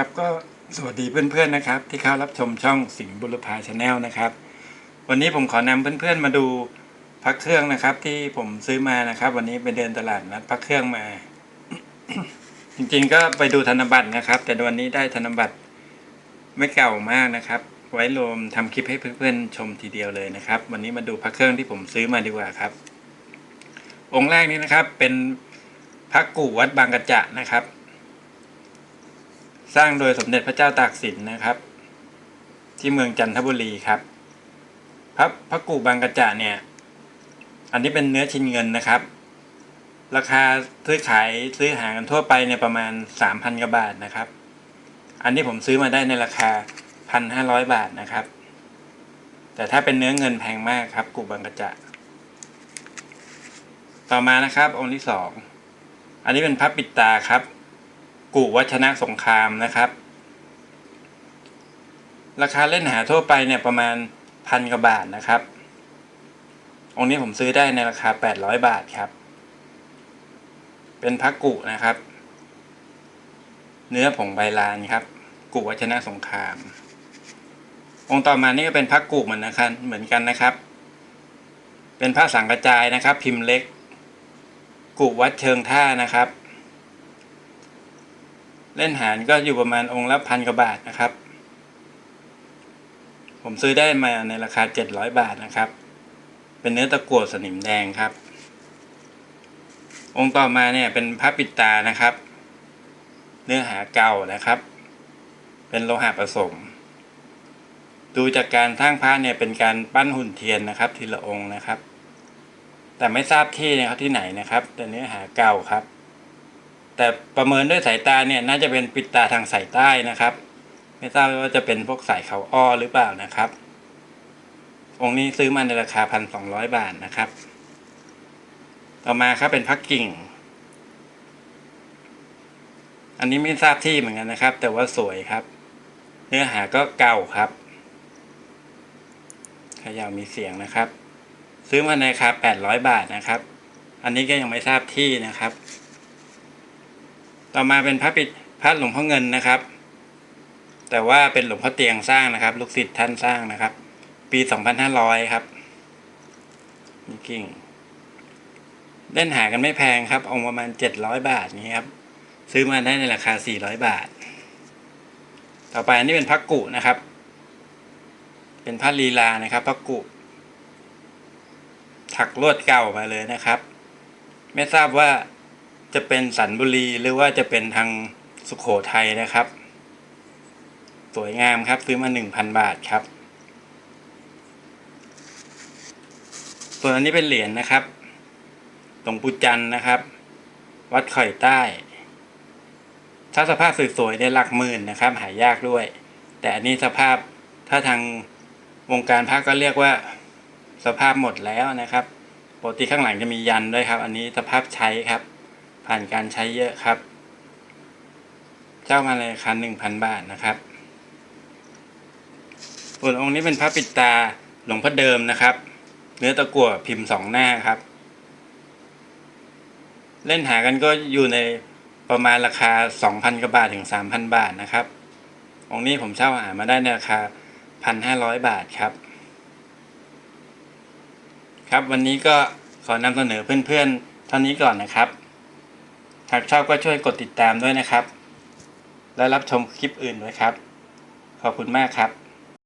ครับก็สวัสดีเพื่อนๆนะครับ ที่เข้ารับชมช่องสิงห์บุรพาชาแนลนะครับ วันนี้ผมขอนำเพื่อนๆมาดูพักเครื่องนะครับ ที่ผมซื้อมานะครับ วันนี้ไปเดินตลาดนัดพักเครื่องมา จริงๆก็ไปดูธนบัตรนะครับ แต่วันนี้ได้ธนบัตรไม่เก่ามากนะครับ ไว้รวมทำคลิปให้เพื่อนๆชมทีเดียวเลยนะครับ วันนี้มาดูพระเครื่องที่ผมซื้อมาดีกว่าครับ องค์แรกนี้นะครับเป็นพระกู่วัดบางกระจะนะครับ สร้างโดยสมเด็จพระเจ้าตากสินนะครับ ที่เมืองจันทบุรีครับ พระพระกูบางกระจะเนี่ย อันนี้เป็นเนื้อชิ้นเงินนะครับ ราคาซื้อขายซื้อหากันทั่วไปเนี่ยประมาณสามพันกว่าบาทนะครับ อันนี้ผมซื้อมาได้ในราคาพันห้าร้อยบาทนะครับ แต่ถ้าเป็นเนื้อเงินแพงมากครับ กูบางกระจะต่อมานะครับองค์ที่สองอันนี้เป็นพระปิดตาครับ กู่วัชนะสงครามนะครับ ราคาเล่นหาทั่วไปเนี่ยประมาณพันกว่าบาทนะครับ องค์นี้ผมซื้อได้ในราคาแปดร้อยบาทครับ เป็นพระกุนะครับ เนื้อผงใบลานครับ กุวัชนะสงคราม องค์ต่อมานี่ก็เป็นพระกุเหมือนนะครับ เหมือนกันนะครับ เป็นพระสังกระจายนะครับ พิมพ์เล็ก กุวัดเชิงท่านะครับ เล่นหารก็อยู่ประมาณองค์ละพันกว่าบาทนะครับ ผมซื้อได้มาในราคาเจ็ดร้อยบาทนะครับ เป็นเนื้อตะกั่วสนิมแดงครับ องค์ต่อมาเนี่ยเป็นพระปิดตานะครับ เนื้อหาเก่านะครับ เป็นโลหะผสม ดูจากการสร้างพระเนี่ยเป็นการปั้นหุ่นเทียนนะครับ ทีละองค์นะครับ แต่ไม่ทราบที่นะครับที่ไหนนะครับ แต่เนื้อหาเก่าครับ แต่ประเมินด้วยสายตาเนี่ยน่าจะเป็นปิดตาทางสายใต้นะครับ ไม่ทราบว่าจะเป็นพวกสายเขาอ้อหรือเปล่านะครับ องค์นี้ซื้อมาในราคาพันสองร้อยบาทนะครับ ต่อมาครับเป็นพักกิ่ง อันนี้ไม่ทราบที่เหมือนกันนะครับ แต่ว่าสวยครับ เนื้อหาก็เก่าครับขยาวมีเสียงนะครับ ซื้อมาในราคาแปดร้อยบาทนะครับ อันนี้ก็ยังไม่ทราบที่นะครับ ต่อมาเป็นพระปิดพระหลวงพ่อเงินนะครับ แต่ว่าเป็นหลวงพ่อเตียงสร้างนะครับ ลูกศิษย์ท่านสร้างนะครับ ปีสองพันห้าร้อยครับนี่กิ่งเล่นหากันไม่แพงครับเอาประมาณเจ็ดร้อยบาทนี้ครับ ซื้อมาได้ในราคาสี่ร้อยบาท ต่อไปอันนี้เป็นพักกุนะครับ เป็นผ้าลีลานะครับพักกุถักลวดเก่ามาเลยนะครับ ไม่ทราบว่า จะเป็นสันบุรีหรือว่าจะเป็นทางสุขโขทัยนะครับ สวยงามครับซื้อมาหนึ่งพันบาทครับ ส่วนอันนี้เป็นเหรียญนะครับหลวงปู่จันทร์นะครับ วัดข่อยใต้ ถ้าสภาพสวยๆได้หลักหมื่นนะครับ หายากด้วย แต่อันนี้สภาพถ้าทางวงการพระก็เรียกว่าสภาพหมดแล้วนะครับปกติข้างหลังจะมียันด้วยครับ อันนี้สภาพใช้ครับ ผ่านการใช้เยอะครับ เจ้ามาในราคาหนึ่งพันบาทนะครับส่วนองค์นี้เป็นพระปิดตาหลวงพ่อเดิมนะครับ เนื้อตะกั่วพิมพ์สองหน้าครับ เล่นหากันก็อยู่ในประมาณราคาสองพันกว่าบาทถึงสามพันบาทนะครับ องค์นี้ผมเช่าหามาได้ในราคาพันห้าร้อยบาทครับ ครับวันนี้ก็ขอนำเสนอเพื่อนๆเท่านี้ก่อนนะครับากชอบก็ช่วยกดติดตามด้วยนะครับ และรับชมคลิปอื่นด้วยครับ ขอบคุณมากครับ